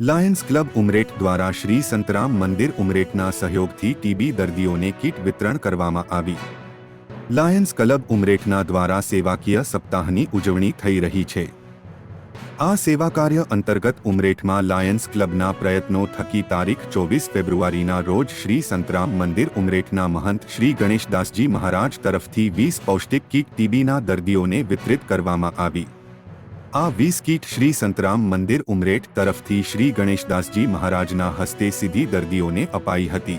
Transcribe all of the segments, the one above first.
Lions club Umreth દ્વારા શ્રી સંતરામ મંદિર ઉમરેઠના સહયોગથી ટીબી દર્દીઓને કીટ વિતરણ કરવામાં આવી. લાયન્સ ક્લબ ઉમરેઠના દ્વારા સેવાકીય સપ્તાહની ઉજવણી થઈ રહી છે. આ સેવા કાર્ય અંતર્ગત ઉમરેઠમાં લાયન્સ ક્લબના પ્રયત્નો થકી તારીખ ચોવીસ ફેબ્રુઆરીના રોજ શ્રી સંતરામ મંદિર ઉમરેઠના મહંત શ્રી ગણેશદાસજી મહારાજ તરફથી વીસ પૌષ્ટિક કીટ ટીબીના દર્દીઓને વિતરિત કરવામાં આવી. આ વીસ કીટ શ્રી સંતરામ મંદિર ઉમરેઠ તરફથી શ્રી ગણેશદાસજી મહારાજના હસ્તે સીધી દર્દીઓને અપાઈ હતી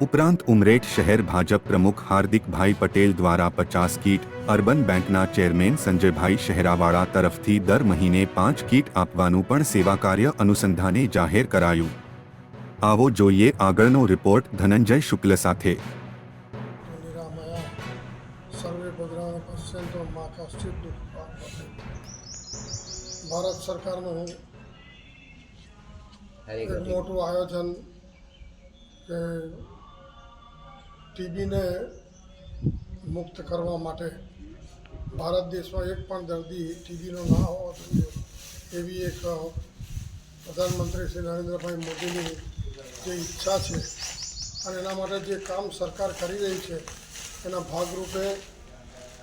ઉપરાંત ઉમરેઠ શહેર ભાજપ પ્રમુખ હાર્દિકભાઈ પટેલ દ્વારા પચાસ કીટ અર્બન બેંકના ચેરમેન સંજયભાઈ શહેરાવાળા તરફથી દર મહિને પાંચ કીટ આપવાનું પણ સેવા કાર્ય અનુસંધાને જાહેર કરાયું આવો જોઈએ આગળનો રિપોર્ટ ધનંજય શુક્લ સાથે નિરામયા સર્વે ભદ્રાણ પશ્યંતો મા કશ્ચિત દુઃખ ભારત સરકારનું એક મોટું આયોજન કે ટીબીને મુક્ત કરવા માટે ભારત દેશમાં એક પણ દર્દી ટીબીનો ના હોવો જોઈએ. એવી એક પ્રધાનમંત્રી શ્રી નરેન્દ્રભાઈ મોદીની જે ઈચ્છા છે અને એના માટે જે કામ સરકાર કરી રહી છે એના ભાગરૂપે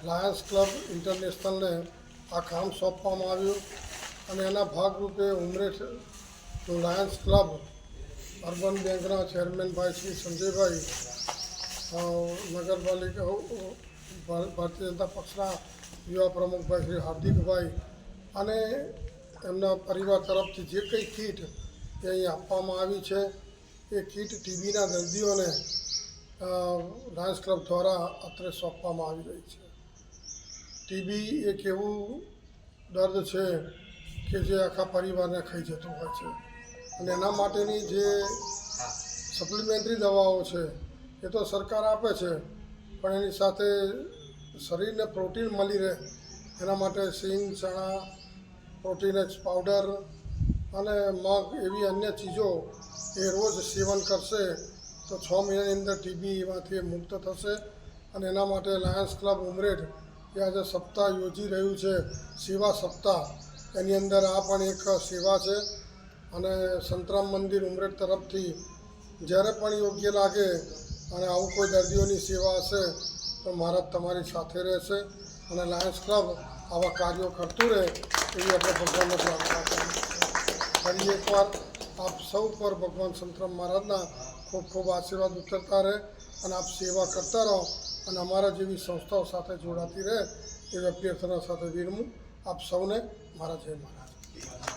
લાયન્સ ક્લબ ઇન્ટરનેશનલને આ કામ સોંપવામાં આવ્યું અને એના ભાગરૂપે ઉમરેઠ લાયન્સ ક્લબ, અર્બન બેંકના ચેરમેનભાઈ શ્રી સંજયભાઈ નગરપાલિકા ભારતીય જનતા પક્ષના યુવા પ્રમુખભાઈ શ્રી હાર્દિકભાઈ અને એમના પરિવાર તરફથી જે કંઈ કીટ એ અહીં આપવામાં આવી છે, એ કીટ ટીબીના દર્દીઓને લાયન્સ ક્લબ દ્વારા અત્રે સોંપવામાં આવી રહી છે. ટીબી એક એવું દર્દ છે કે જે આખા પરિવારને ખાઈ જતું હોય છે. અને એના માટેની જે સપ્લિમેન્ટરી દવાઓ છે, એ તો સરકાર આપે છે, પણ એની સાથે શરીરને પ્રોટીન મળી રહે, એના માટે સિંગ, ચણા, પ્રોટીન એક્સ પાવડર અને મગ એવી અન્ય ચીજો એ રોજ સેવન કરશે તો છ મહિનાની અંદર ટીબી એમાંથી મુક્ત થશે અને એના માટે લાયન્સ ક્લબ ઉમરેઠ એ આજે સપ્તાહ યોજી રહ્યું છે, સેવા સપ્તાહ, એની અંદર આ પણ એક સેવા છે. અને સંતરામ મંદિર ઉમરેઠ તરફથી જ્યારે પણ યોગ્ય લાગે અને આવું કોઈ દર્દીઓની સેવા હશે, તો મહારાજ તમારી સાથે રહેશે અને લાયન્સ ક્લબ આવા કાર્યો કરતું રહે એવી આપણે ભગવાનને પ્રાર્થના કરીએ ફરી એકવાર આપ સૌ પર ભગવાન સંતરામ મહારાજના ખૂબ ખૂબ આશીર્વાદ ઉતરતા રહે અને આપ સેવા કરતા રહો. અને અમારા જેવી સંસ્થાઓ સાથે જોડાતી રહે એવી અભ્યર્થના સાથે વિરમું આપ સૌને મારા જય મહારાજ.